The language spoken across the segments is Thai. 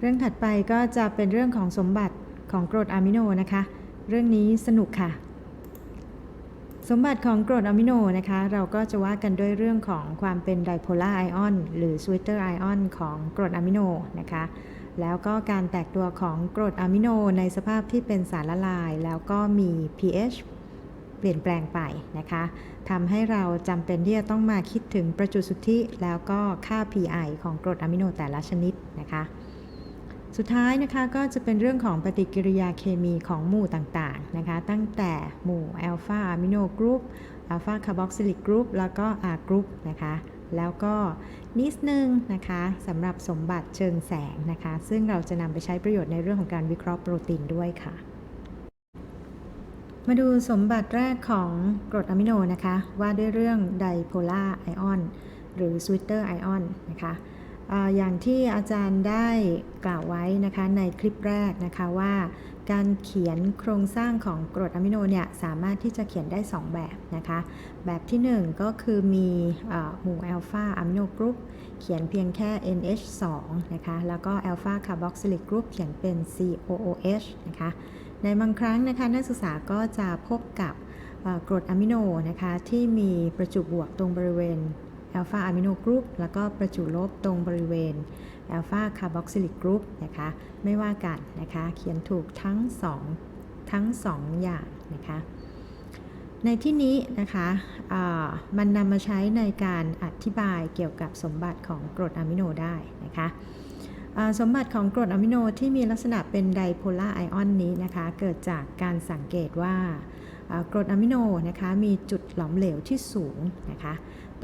เรื่องถัดไปก็จะเป็นเรื่องของสมบัติของกรดอะมิโนนะคะ เรื่องนี้สนุกค่ะ สมบัติของกรดอะมิโนนะคะ เราก็จะว่ากันด้วยเรื่องของความเป็นไดโพลาร์ไอออนหรือสวิตเตอร์ไอออนของกรดอะมิโนนะคะ แล้วก็การแตกตัวของกรดอะมิโนในสภาพที่เป็นสารละลาย แล้วก็มี pH เปลี่ยนแปลงไปนะคะทำให้เราจำเป็นที่จะต้องมาคิดถึงประจุสุทธิ แล้วก็ค่า pI ของกรดอะมิโนแต่ละชนิดนะคะ สุดท้ายนะคะก็จะเป็นเรื่องของปฏิกิริยาเคมีของหมู่ต่างๆนะคะตั้งแต่หมู่อัลฟาอะมิโนกรุ๊ปอัลฟาคาร์บอกซิลิกกรุ๊ปแล้วก็ R กรุ๊ปนะคะแล้วก็นิดนึงนะคะสำหรับสมบัติเชิงแสงนะคะ ซึ่งเราจะนำไปใช้ประโยชน์ในเรื่องของการวิเคราะห์โปรตีนด้วยค่ะ มาดูสมบัติแรกของกรดอะมิโนนะคะ ว่าด้วยเรื่องไดโพลาร์ไอออนหรือสวิตเตอร์ไอออนนะคะ อย่างที่อาจารย์ได้กล่าวไว้นะคะในคลิปแรกนะคะว่า การเขียนโครงสร้างของกรดอะมิโนเนี่ยสามารถที่จะเขียนได้ 2 แบบนะคะ แบบที่ 1 ก็คือมีหมู่อัลฟาอะมิโนกรุ๊ปเขียนเพียงแค่ NH2 นะคะแล้วก็อัลฟาคาร์บอกซิลิกกรุ๊ปเขียนเป็น COOH นะคะในบางครั้งนะคะนักศึกษาก็จะพบกับกรดอะมิโนนะคะที่มีประจุบวกตรงบริเวณ อัลฟาอะมิโนกรุ๊ปแล้วก็ประจุลบตรงบริเวณอัลฟาคาร์บอกซิลิกกรุ๊ปนะคะ ไม่ว่ากันนะคะ เขียนถูกทั้ง 2 ทั้ง 2 อย่างนะคะ ในที่นี้นะคะมันนำมาใช้ในการอธิบายเกี่ยวกับสมบัติของกรดอะมิโนได้นะคะสมบัติของกรดอะมิโนที่มีลักษณะเป็นไดโพลาร์ไอออนนี้นะคะ เกิดจากการสังเกตว่ากรดอะมิโนนะคะมีจุดหลอมเหลวที่สูงนะคะ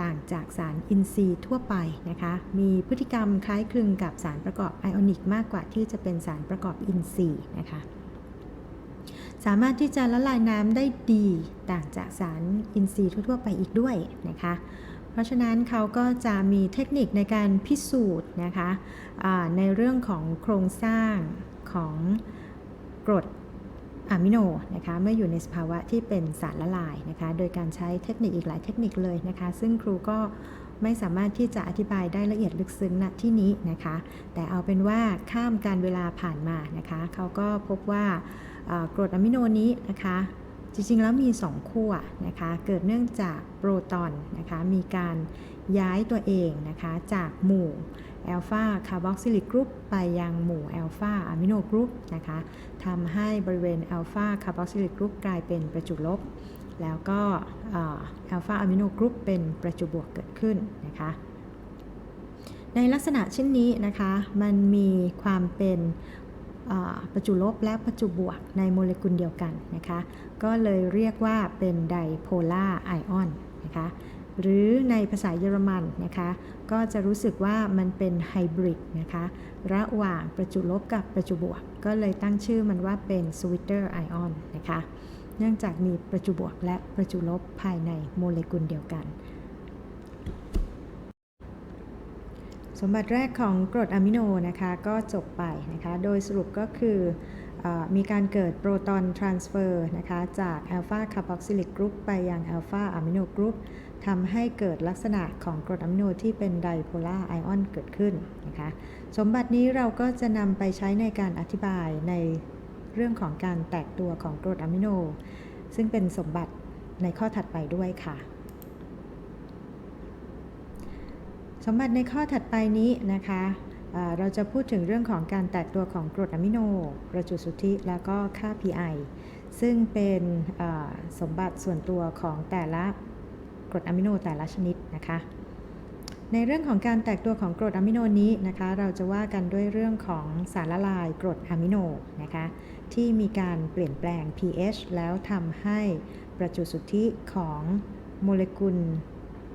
ต่างจากสารอินทรีย์ทั่วไปนะคะ มีพฤติกรรมคล้ายคลึงกับสารประกอบไอออนิกมากกว่าที่จะเป็นสารประกอบอินทรีย์นะคะ สามารถที่จะละลายน้ำได้ดีต่างจากสารอินทรีย์ทั่วๆไปอีกด้วยนะคะ เพราะฉะนั้นเขาก็จะมีเทคนิคในการพิสูจน์นะคะในเรื่องของโครงสร้างของกรด อะมิโนนะคะเมื่ออยู่ในสภาวะที่เป็นสารละลายนะคะโดยการใช้เทคนิคอีกหลายเทคนิคเลยนะคะ ซึ่งครูก็ไม่สามารถที่จะอธิบายได้ละเอียดลึกซึ้งณที่นี้นะคะ แต่เอาเป็นว่าข้ามการเวลาผ่านมานะคะเขาก็พบว่าอ่ากรดอะมิโนนี้นะคะ จริงๆ แล้วมี 2 ขั้วนะคะ เกิดเนื่องจากโปรตอนนะคะ มีการย้ายตัวเองนะคะ จากหมู่แอลฟาคาร์บอกซิลิกกรุ๊ปไปยังหมู่แอลฟาอะมิโนกรุ๊ปนะคะทำให้บริเวณแอลฟาคาร์บอกซิลิกกรุ๊ปกลายเป็นประจุลบ แล้วก็แอลฟาอะมิโนกรุ๊ปเป็นประจุบวกเกิดขึ้นนะคะในลักษณะเช่นนี้นะคะ มันมีความเป็น ประจุลบและประจุบวกในโมเลกุลเดียวกันนะคะ ก็เลยเรียกว่าเป็นไดโพลาร์ไอออนนะคะหรือในภาษาเยอรมันนะคะ ก็จะรู้สึกว่ามันเป็นไฮบริดนะคะ ระหว่างประจุลบกับประจุบวก ก็เลยตั้งชื่อมันว่าเป็นสวิตเตอร์ไอออนนะคะ เนื่องจากมีประจุบวกและประจุลบภายในโมเลกุลเดียวกัน สมบัติแรกของกรดอะมิโนนะคะก็จบไปนะคะโดยสรุปก็คือเออมีการเกิดโปรตอนทรานสเฟอร์นะคะจากอัลฟาคาร์บอกซิลิกกรุ๊ปไปยังอัลฟาอะมิโนกรุ๊ปทำให้เกิดลักษณะของกรดอะมิโนที่เป็นไดโพลาร์ไอออนเกิดขึ้นนะคะสมบัตินี้เราก็จะนำไปใช้ในการอธิบายในเรื่องของการแตกตัวของกรดอะมิโน ซึ่งเป็นสมบัติในข้อถัดไปด้วยค่ะ สมบัติในข้อถัดไปนี้นะคะเราจะพูดถึงเรื่องของการแตกตัวของกรดอะมิโนประจุสุทธิ แล้วก็ค่า pI ซึ่งเป็นสมบัติส่วนตัวของแต่ละกรดอะมิโนแต่ละชนิดนะคะ ในเรื่องของการแตกตัวของกรดอะมิโนนี้นะคะ เราจะว่ากันด้วยเรื่องของสารละลายกรดอะมิโนนะคะที่มีการเปลี่ยนแปลง pH แล้วทำให้ประจุสุทธิของโมเลกุล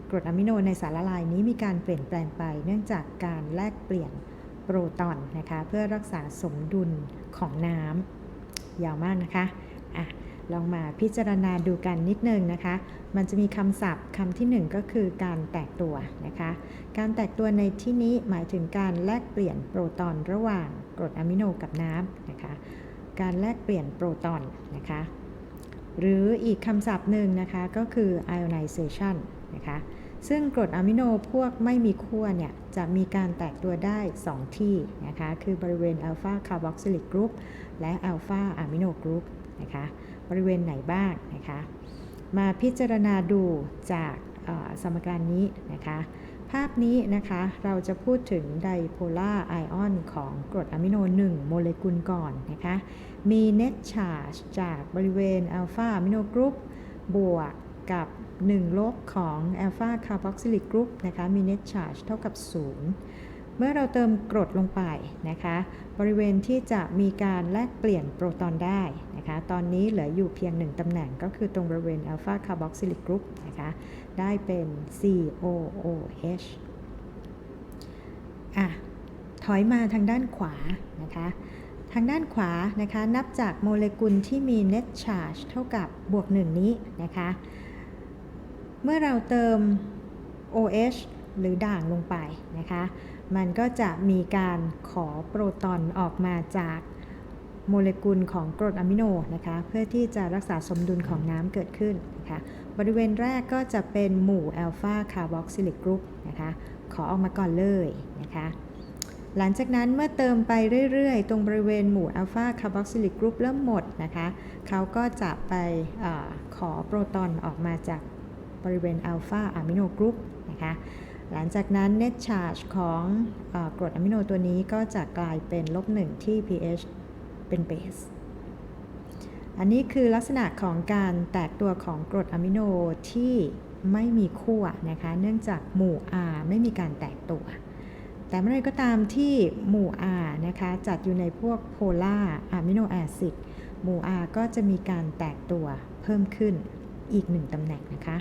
กรดอะมิโนในสารละลายนี้มีการเปลี่ยนแปลงไป เนื่องจากการแลกเปลี่ยนโปรตอนนะคะเพื่อรักษาสมดุลของน้ำยาวมากนะคะอะลองมาพิจารณาดูกันนิดนึงนะคะ มันจะมีคำศัพท์คำที่หนึ่งก็คือการแตกตัวนะคะ การแตกตัวในที่นี้หมายถึงการแลกเปลี่ยนโปรตอนระหว่างกรดอะมิโนกับน้ำนะคะ การแลกเปลี่ยนโปรตอนนะคะ หรืออีกคำศัพท์หนึ่งนะคะก็คือ ionization นะคะ ซึ่งกรดอะมิโนพวกไม่มีขั้วเนี่ย จะมีการแตกตัวได้ 2 ที่นะคะ คือบริเวณอัลฟาคาร์บอกซิลิกกรุ๊ปและอัลฟาอะมิโนกรุ๊ปนะคะ บริเวณไหนบ้างนะคะ มาพิจารณาดูจากสมการนี้นะคะ ภาพนี้นะคะเราจะพูดถึงไดโพลาร์ไอออนของกรดอะมิโน 1 โมเลกุลก่อนนะคะ มี net charge จากบริเวณอัลฟาอะมิโนกรุ๊ปบวก กับ 1 ลบของอัลฟาคาร์บอกซิลิกกรุ๊ปนะคะมี net charge เท่ากับ 0 เมื่อเราเติมกรดลงไปนะคะ บริเวณที่จะมีการแลกเปลี่ยนโปรตอนได้นะคะ ตอนนี้เหลืออยู่เพียง 1 ตำแหน่งก็คือตรงบริเวณอัลฟาคาร์บอกซิลิกกรุ๊ปนะคะ ได้เป็น COOH อะ ถอยมาทางด้านขวานะคะทางด้านขวานะคะ นับจากโมเลกุลที่มี net charge เท่ากับบวก 1 นี้นะคะ เมื่อเราเติม OH หรือด่างลงไปนะคะ มันก็จะมีการขอโปรตอนออกมาจากโมเลกุลของกรดอะมิโนนะคะ เพื่อที่จะรักษาสมดุลของน้ำเกิดขึ้นนะคะ บริเวณแรกก็จะเป็นหมู่อัลฟาคาร์บอกซิลิกกรุ๊ปนะคะ ขอออกมาก่อนเลยนะคะ หลังจากนั้นเมื่อเติมไปเรื่อยๆ ตรงบริเวณหมู่อัลฟาคาร์บอกซิลิกกรุ๊ปเริ่มหมดนะคะ เขาก็จะไปอขอโปรตอนออกมาจาก บริเวณอัลฟาอะมิโนกรุ๊ปนะคะหลังจากนั้น net charge ของอกรดอะมิโนตัวนี้ก็จะกลายเป็นลบ1ที่ pH เป็นเบสอันนี้คือลักษณะของการแตกตัวของกรดอะมิโนที่ไม่มีขั้วนะคะ เนื่องจากหมู่ R ไม่มีการแตกตัว แต่เมื่อไรก็ตามที่หมู่ R นะคะจัดอยู่ในพวกโพลาอะมิโนแอซิดหมู่ R ก็จะมีการแตกตัวเพิ่มขึ้นอีกหนึ่งตำแหน่งนะคะ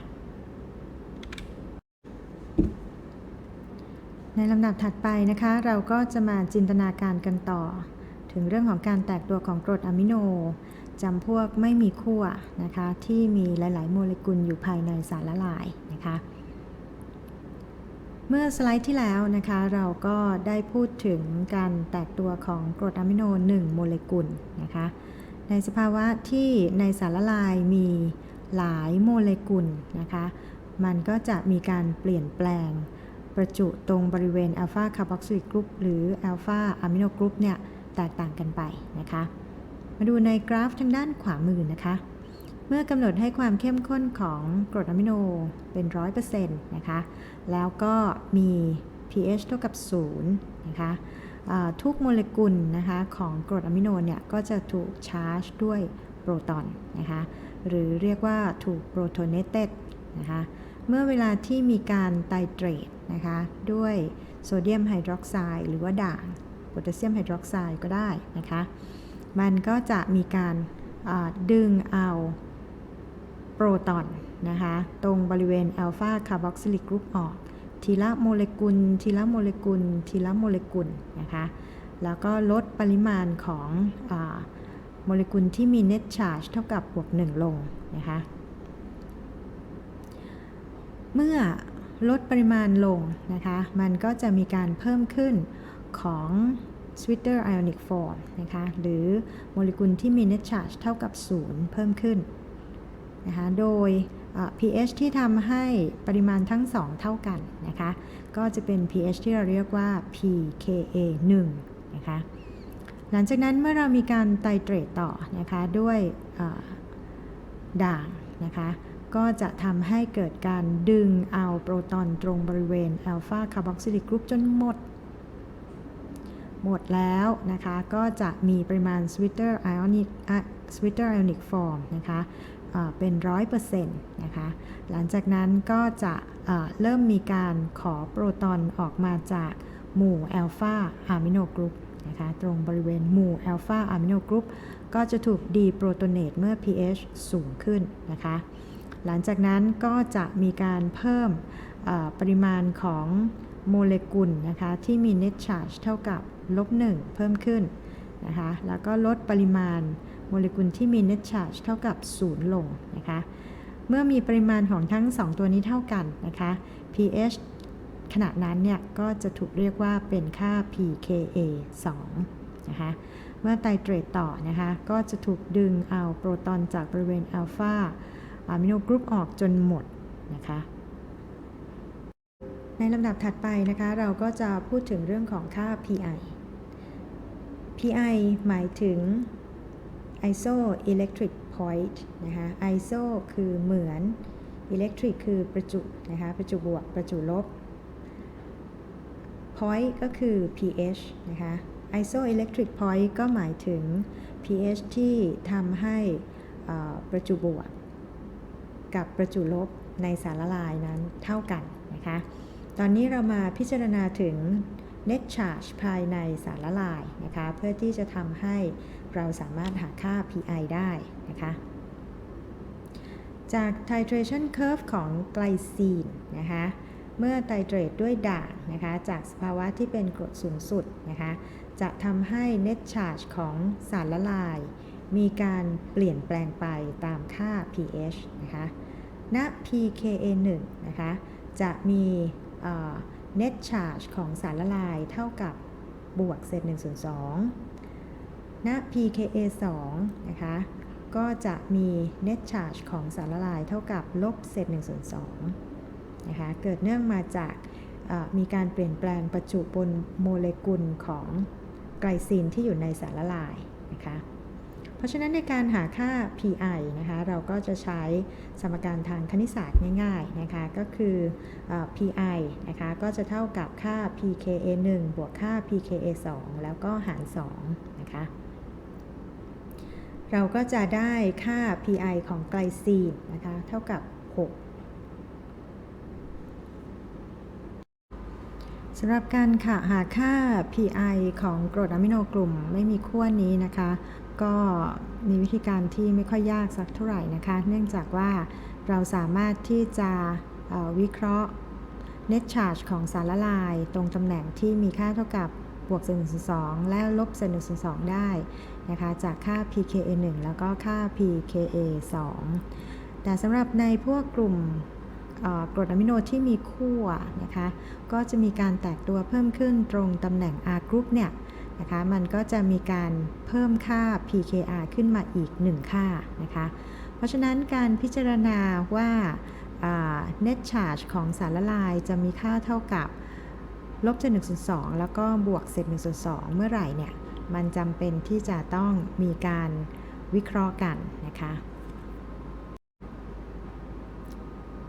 ในลำดับถัดไปนะคะ เราก็จะมาจินตนาการกันต่อ ถึงเรื่องของการแตกตัวของกรดอะมิโนจำพวกไม่มีขั้วนะคะ ที่มีหลาย ๆ โมเลกุลอยู่ภายในสารละลายนะคะ เมื่อสไลด์ที่แล้วนะคะ เราก็ได้พูดถึงการแตกตัวของกรดอะมิโน 1 โมเลกุลนะคะ ในสภาวะที่ในสารละลายมีหลายโมเลกุลนะคะ มันก็จะมีการเปลี่ยนแปลง ประจุตรงบริเวณอัลฟาคาร์บอกซิลิกกรุ๊ปหรืออัลฟาอะมิโนกรุ๊ปเนี่ยแตกต่างกันไปนะคะ มาดูในกราฟทางด้านขวามือนะคะ เมื่อกำหนดให้ความเข้มข้นของกรดอะมิโนเป็น 100%นะคะ แล้วก็มี pH เท่ากับ 0 นะคะทุกโมเลกุลนะคะของกรดอะมิโนเนี่ยก็จะถูกชาร์จด้วยโปรตอนนะคะ หรือเรียกว่าถูกโปรโทเนเต็ดนะคะ เมื่อเวลาที่มีการไตรเตรตนะคะด้วยโซเดียมไฮดรอกไซด์หรือว่าด่างโพแทสเซียมไฮดรอกไซด์ก็ได้นะคะมันก็จะมีการดึงเอาโปรตอนนะคะตรงบริเวณอัลฟาคาร์บอกซิลิกกรุ๊ปออกทีละโมเลกุล ทีละโมเลกุล ทีละโมเลกุลนะคะแล้วก็ลดปริมาณของอโมเลกุลที่มี net charge เท่ากับบวก1ลงนะคะ เมื่อลดปริมาณลงนะคะ มันก็จะมีการเพิ่มขึ้นของ sweeter ionic form นะคะ หรือโมเลกุลที่มี net charge เท่ากับ 0 เพิ่มขึ้นนะคะ โดย pH ที่ทำให้ปริมาณทั้ง 2 เท่ากันนะคะ ก็จะเป็น pH ที่เราเรียกว่า pKa 1นะคะ หลังจากนั้นเมื่อเรามีการไตเตรตต่อนะคะ ด้วยด่างนะคะ ก็จะทำให้เกิดการดึงเอาโปรตอนตรงบริเวณอัลฟาคาร์บอกซิลิกกรุ๊ปจนหมด หมดแล้วนะคะ ก็จะมีปริมาณ sweeter ionic อะ sweeter ionic form นะคะอ่าเป็น 100%นะคะ หลังจากนั้นก็จะเริ่มมีการขอโปรตอนออกมาจากหมู่อัลฟาอะมิโนกรุ๊ปนะคะตรงบริเวณหมู่อัลฟาอะมิโนกรุ๊ปก็จะถูกดีโปรโตเนตเมื่อ pH สูงขึ้นนะคะ หลังจากนั้นก็จะมีการเพิ่มปริมาณของโมเลกุลนะคะที่มี net charge เท่ากับลบ1เพิ่มขึ้นนะคะแล้วก็ลดปริมาณโมเลกุลที่มี net charge เท่ากับ 0 ลงนะคะเมื่อมีปริมาณของทั้ง 2 ตัวนี้เท่ากันนะคะ pH ขณะนั้นเนี่ยก็จะถูกเรียกว่าเป็นค่า pKa 2นะคะเมื่อไตรเตรตต่อนะคะก็จะถูกดึงเอาโปรตอนจากบริเวณอัลฟา อะมิโนกรุ๊ปออกจนหมดนะคะในลำดับถัดไปนะคะเราก็จะพูดถึงเรื่องของค่า PI PI หมายถึง iso electric point นะคะ iso คือเหมือน electric คือประจุนะคะประจุบวกประจุลบ point ก็คือ pH นะคะ iso electric point ก็หมายถึง pH ที่ทำให้ประจุบวก กับประจุลบในสารละลายนั้นเท่ากันนะคะ ตอนนี้เรามาพิจารณาถึง net charge ภายในสารละลายนะคะ เพื่อที่จะทำให้เราสามารถหาค่า PI ได้นะคะจาก titration curve ของไกลซีนนะคะ เมื่อไตเตรตด้วยด่างนะคะ จากสภาวะที่เป็นกรดสูงสุดนะคะ จะทำให้ net charge ของสารละลาย มีการเปลี่ยนแปลงไปตามค่า pH นะคะ ณ pKa1 นะคะ จะมีเอ่อ net charge ของสารละลายเท่ากับบวกเศษ1ส่วน2ณ pKa2 นะคะ ก็จะมี net charge ของสารละลายเท่ากับลบเศษ1ส่วน2นะคะ เกิดเนื่องมาจากมีการเปลี่ยนแปลงประจุบนโมเลกุลของไกลซีนที่อยู่ในสารละลายนะคะ ราะฉะนั้นในการหาค่า PI นะคะเราก็จะใช้สมการทางคณิตศาสตร์ง่ายๆนะคะก็คืออ PI นะคะก็จะเท่ากับค่า pKa1 บวกค่า pKa2 แล้วก็หาร2นะคะเราก็จะได้ค่า PI ของไกลซีนนะคะเท่ากับ 6สำหรับการค่ะหาค่า PI ของกรดอะมิโนกลุ่มไม่มีขั้วนี้นะคะ ก็มีวิธีการที่ไม่ค่อยยากสักเท่าไหร่นะคะ เนื่องจากว่าเราสามารถที่จะวิเคราะห์ net charge ของสารละลาย ตรงตำแหน่งที่มีค่าเท่ากับบวกเศษ1ส่วน2และลบเศษ1ส่วน2ได้นะคะจากค่า pKa1 แล้วก็ค่า pKa2 แต่สำหรับในพวกกลุ่มกรดอะมิโนที่มีขั้วนะคะ ก็จะมีการแตกตัวเพิ่มขึ้นตรงตำแหน่ง R group เนี่ย นะคะ มันก็จะมีการเพิ่มค่า pKr ขึ้นมาอีก 1 ค่านะคะ เพราะฉะนั้นการพิจารณาว่า net charge ของสารละลายจะมีค่าเท่ากับลบเศษ1ส่วน2แล้วก็บวกเศษ1ส่วน2เมื่อไหร่เนี่ย มันจำเป็นที่จะต้องมีการวิเคราะห์กันนะคะ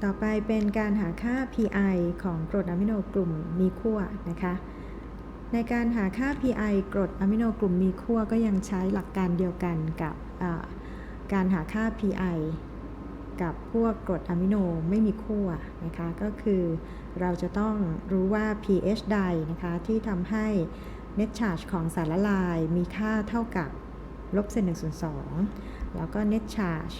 ต่อไปเป็นการหาค่า PI ของกรดอะมิโนกลุ่มมีขั้วนะคะ ในการหาค่า PI กรดอะมิโนกลุ่มมีขั้วก็ยังใช้หลักการเดียวกันกับการหาค่า PI กับพวกกรดอะมิโนไม่มีขั้วนะคะ ก็คือเราจะต้องรู้ว่า pH ใดนะคะที่ทำให้ net charge ของสารละลายมีค่าเท่ากับลบเศษ1ส่วน2แล้วก็ net charge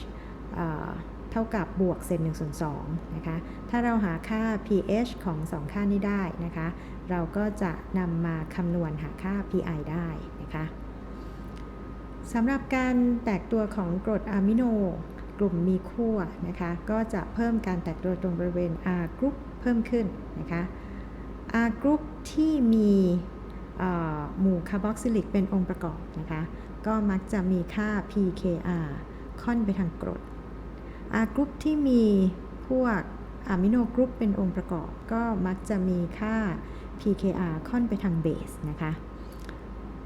เท่ากับบวกเศษ1ส่วน2นะคะ ถ้าเราหาค่า pH ของ 2 ค่านี้ได้นะคะ เราก็จะนำมาคำนวณหาค่า pi ได้นะคะสำหรับการแตกตัวของกรดอะมิโนกลุ่มมีขั้วนะคะ ก็จะเพิ่มการแตกตัวตรงบริเวณ R group เพิ่มขึ้นนะคะ R group ที่มีหมู่คาร์บอกซิลิกเป็นองค์ประกอบนะคะ ก็มักจะมีค่า pKr ค่อนไปทางกรด R group ที่มีพวกอะมิโนกรุ๊ปเป็นองค์ประกอบ ก็มักจะมีค่า pKr ค่อนไปทางเบสนะคะ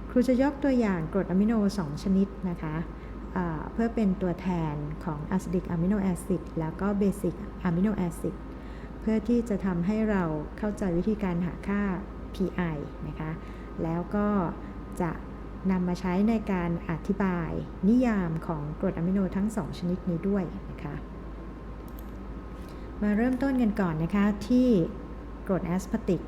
ครูจะยกตัวอย่างกรดอะมิโน 2 ชนิดนะคะเพื่อเป็นตัวแทนของอะซิดิกอะมิโนแอซิดแล้วก็เบสิกอะมิโนแอซิดเพื่อที่จะทำให้เราเข้าใจวิธีการหาค่า PI นะคะ แล้วก็จะ นำมาใช้ในการอธิบายนิยามของกรดอะมิโนทั้ง 2 ชนิดนี้ด้วยนะคะมาเริ่มต้นกันก่อนนะคะที่กรดแอสพาติก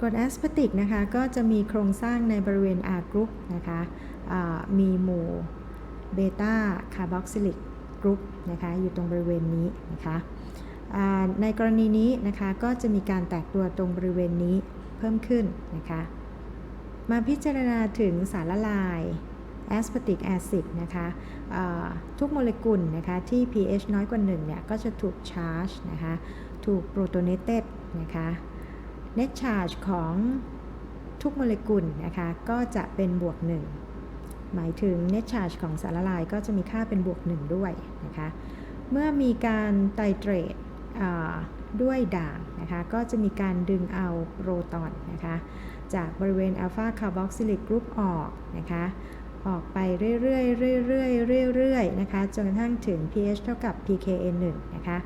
กรดแอสพาติกนะคะก็จะมีโครงสร้างในบริเวณ R group นะคะมีหมู่เบต้าคาร์บอกซิลิกกรุ๊ปนะคะอยู่ตรงบริเวณนี้นะคะในกรณีนี้นะคะก็จะมีการแตกตัวตรงบริเวณนี้เพิ่มขึ้นนะคะ มาพิจารณาถึงสารละลายแอสพาติกแอซิดนะคะทุกโมเลกุลนะคะที่ pH น้อยกว่า1เนี่ยก็จะถูกชาร์จนะคะถูกโปรโตเนเต็ดนะคะ net charge ของทุกโมเลกุลนะคะก็จะเป็นบวก 1 หมายถึง net charge ของสารละลายก็จะมีค่าเป็นบวก 1 ด้วยนะคะเมื่อมีการไตรเตรตด้วยด่างนะคะก็จะมีการดึงเอาโปรตอนนะคะ จากบริเวณอัลฟาคาร์บอกซิลิกกรุ๊ปออกนะคะออกไปเรื่อยๆเรื่อยๆเรื่อยๆนะคะจนกระทั่งถึง pH เท่ากับ pKa1 นะคะ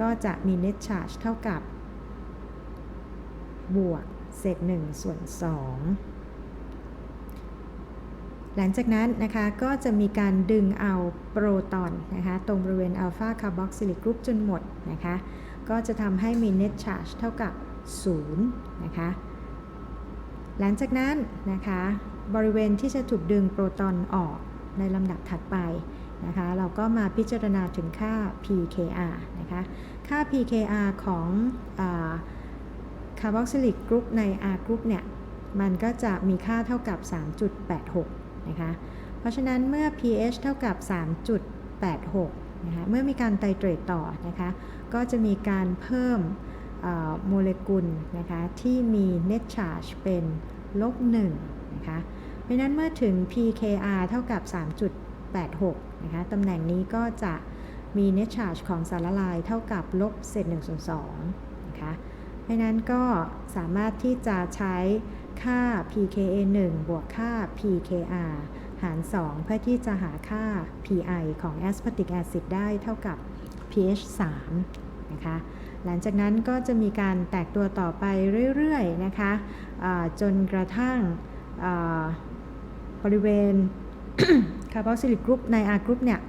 ก็จะมี net charge เท่ากับบวกเศษ1ส่วน2หลังจากนั้นนะคะก็จะมีการดึงเอาโปรตอนนะคะตรงบริเวณอัลฟาคาร์บอกซิลิกกรุ๊ปจนหมดนะคะก็จะทำให้มี net charge เท่ากับ 0 นะคะ หลังจากนั้นนะคะ บริเวณที่จะถูกดึงโปรตอนออกในลำดับถัดไปนะคะ เราก็มาพิจารณาถึงค่า pKr นะคะ ค่า pKr ของคาร์บอกซิลิกกรุ๊ปใน R กรุ๊ปเนี่ย มันก็จะมีค่าเท่ากับ 3.86 นะคะ เพราะฉะนั้นเมื่อ pH เท่ากับ 3.86 นะคะ เมื่อมีการไตเตรตต่อนะคะ ก็จะมีการเพิ่ม โมเลกุลนะคะที่มี net charge เป็นลบ1นะคะ เพราะนั้นเมื่อถึง pKr เท่ากับ 3.86 นะคะ ตำแหน่งนี้ก็จะมี net charge ของสารละลายเท่ากับลบเศษ1ส่วน2นะคะ เพราะนั้นก็สามารถที่จะใช้ค่า pKa 1 บวกค่า pKr หาร 2 เพื่อที่จะหาค่า pi ของ aspartic acid ได้เท่ากับ pH 3นะคะ หลังจากนั้นก็จะมีการแตกตัวต่อไปเรื่อยๆนะคะะจนกระทั่งบริเวณคาร์บอนซิลิกกรุ๊ปใน R กรุ๊ปเนี่ย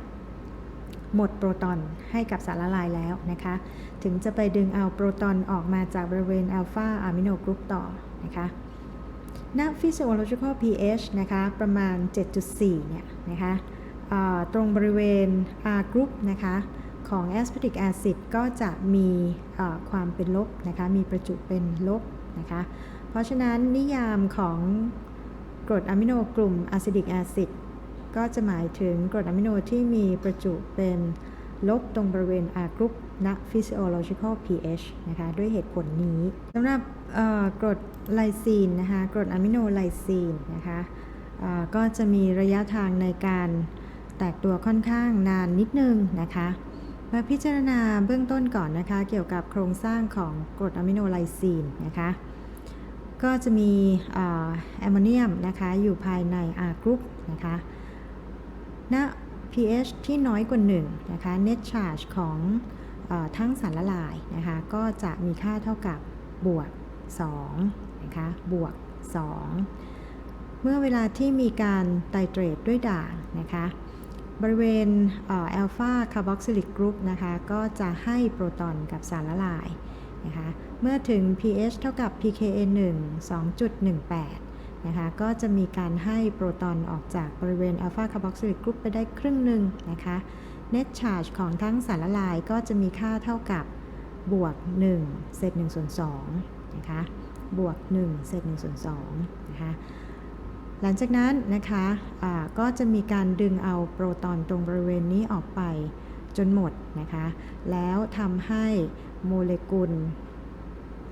หมดโปรตอนให้กับสารละลายแล้วนะคะ ถึงจะไปดึงเอาโปรตอนออกมาจากบริเวณอัลฟาอะมิโนกรุ๊ปต่อนะคะณ physiological pH นะคะ ประมาณ 7.4 เนี่ยนะคะตรงบริเวณ R group นะคะ ของ aspartic acid ก็จะมีความเป็นลบนะคะมีประจุเป็นลบนะคะเพราะฉะนั้นนิยามของกรดอะมิโนกลุ่มอะซิดิกแอซิดก็จะหมายถึงกรดอะมิโนที่มีประจุเป็นลบตรงบริเวณ R group ณ physiological pH นะคะด้วยเหตุผลนี้สำหรับกรดไลซีนนะคะกรดอะมิโนไลซีนนะคะก็จะมีระยะทางในการแตกตัวค่อนข้างนานนิดนึงนะคะ มาพิจารณาเบื้องต้นก่อนนะคะ เกี่ยวกับโครงสร้างของกรดอะมิโนไลซีนนะคะก็จะมีแอมโมเนียมนะคะอยู่ภายใน R group นะคะณ pH ที่น้อยกว่า1นะคะ net charge ของอทั้งสารละลายนะคะก็จะมีค่าเท่ากับบวก2นะคะบวก 2 เมื่อเวลาที่มีการไตรเตรตด้วยด่างนะคะ บริเวณอัลฟาคาร์บอกซิลิกกรุ๊ปนะคะ ก็จะให้โปรตอนกับสารละลายนะคะ เมื่อถึง pH เท่ากับ pKa 1 2.18 นะคะ ก็จะมีการให้โปรตอนออกจากบริเวณอัลฟาคาร์บอกซิลิกกรุ๊ปไปได้ครึ่งหนึ่งนะคะ net charge ของทั้งสารละลายก็จะมีค่าเท่ากับบวก1เศษ1ส่วน2นะคะ บวก1เศษ1ส่วน2นะคะ หลังจากนั้นนะคะะก็จะมีการดึงเอาโปรตอนตรงบริเวณนี้ออกไปจนหมดนะคะ แล้วทำให้โมเลกุล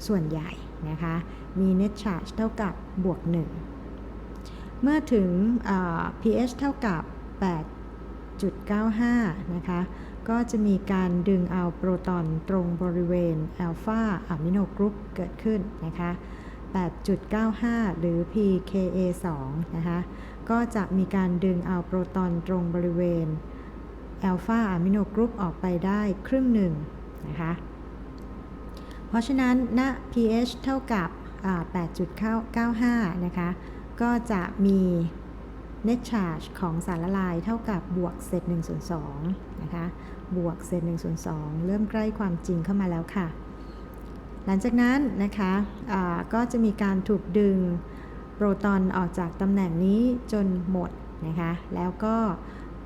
ส่วนใหญ่นะคะ มี net charge เท่ากับบวก 1 เมื่อถึง pH เท่ากับ 8.95 นะคะ ก็จะมีการดึงเอาโปรตอนตรงบริเวณอัลฟาอะมิโนกรุ๊ปเกิดขึ้นนะคะ 8.95 หรือ pKa 2 นะคะก็จะมีการดึงเอาโปรตอนตรงบริเวณอัลฟาอะมิโนกรุ๊ปออกไปได้ครึ่งหนึ่งนะคะเพราะฉะนั้นณ pH เท่ากับ 8.95 นะคะ ก็จะมี net charge ของสารละลายเท่ากับบวกเศษ1ส่วน2นะคะ บวกเศษ1ส่วน2เริ่มใกล้ความจริงเข้ามาแล้วค่ะ หลังจากนั้นนะคะะก็จะมีการถูกดึงโปรตอนออกจากตำแหน่งนี้จนหมดนะคะแล้วก็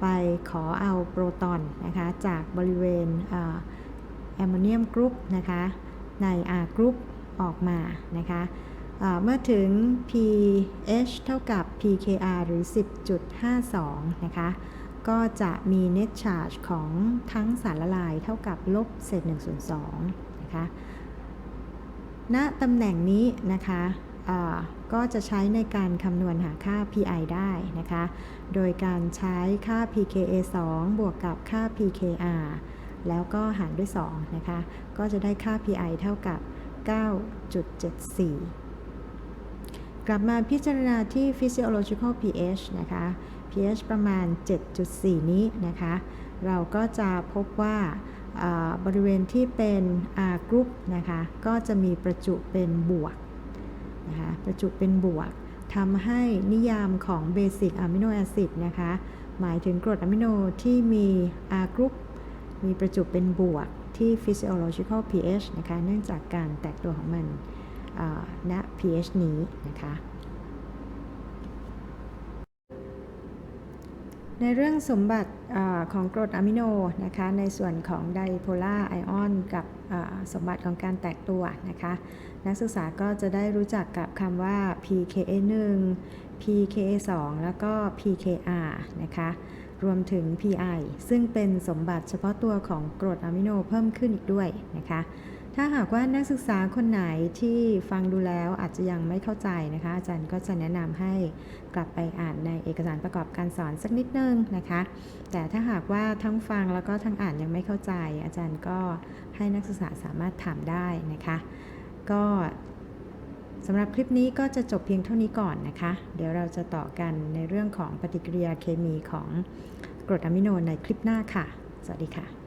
ไปขอเอาโปรตอนนะคะจากบริเวณแอมโมเนียมกรุ๊ปนะคะใน R กรุ๊ปออกมานะคะเมื่อถึง pH เท่ากับ pKr หรือ 10.52 นะคะ ก็จะมี net charge ของทั้งสารละลายเท่ากับลบเศษ1ส่วน2นะคะ ณตำแหน่งนี้นะคะก็จะใช้ในการคำนวณหาค่า pi ได้นะคะ โดยการใช้ค่า pKa 2 บวกกับค่า pKr แล้วก็หารด้วย 2 นะคะ ก็จะได้ค่า pi เท่ากับ 9.74 กลับมาพิจารณาที่ physiological pH นะคะ pH ประมาณ 7.4 นี้นะคะ เราก็จะพบว่าบริเวณที่เป็น R group นะคะ ก็จะมีประจุเป็นบวกนะคะประจุเป็นบวกทำให้นิยามของ basic amino acid นะคะ หมายถึงกรดอะมิโนที่มี R group มีประจุเป็นบวกที่ physiological pH นะคะ เนื่องจากการแตกตัวของมันณ pH นี้นะคะ ในเรื่องสมบัติอของกรดอะมิโนนะคะในส่วนของไดโพลาร์ไอออนกับสมบัติของการแตกตัวนะคะนักศึกษาก็จะได้รู้จักกับคำว่า pKa1 pKa2 แล้วก็ pKr นะคะรวมถึง pi ซึ่งเป็นสมบัติเฉพาะตัวของกรดอะมิโนเพิ่มขึ้นอีกด้วยนะคะ ถ้าหากว่านักศึกษาคนไหนที่ฟังดูแล้วอาจจะยังไม่เข้าใจนะคะ อาจารย์ก็จะแนะนำให้กลับไปอ่านในเอกสารประกอบการสอนสักนิดนึงนะคะ แต่ถ้าหากว่าทั้งฟังแล้วก็ทั้งอ่านยังไม่เข้าใจ อาจารย์ก็ให้นักศึกษาสามารถถามได้นะคะ ก็สำหรับคลิปนี้ก็จะจบเพียงเท่านี้ก่อนนะคะ เดี๋ยวเราจะต่อกันในเรื่องของปฏิกิริยาเคมีของกรดอะมิโนในคลิปหน้าค่ะ สวัสดีค่ะ